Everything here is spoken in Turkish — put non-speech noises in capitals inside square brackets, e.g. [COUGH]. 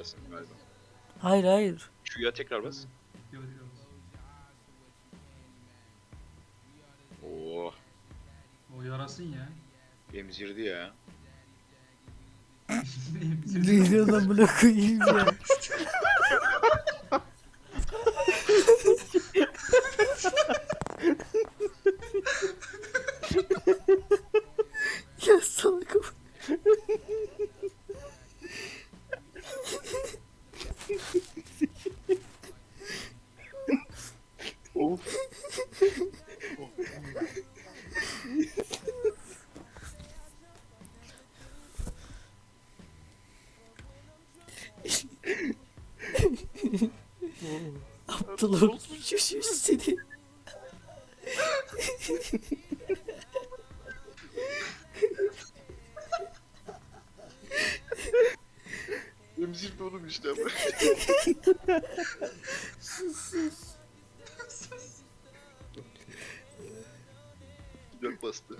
istersin galiba. Hayır hayır. Q'ya tekrar bas. Oo, O yarasın ya. emzirdi ya. Ne diyor lan buna koyayım ya. ya [LAUGHS] [LAUGHS] Aptal orospu çocuğu seni. Emzirdi oğlum işte ama. [LAUGHS] горбастая.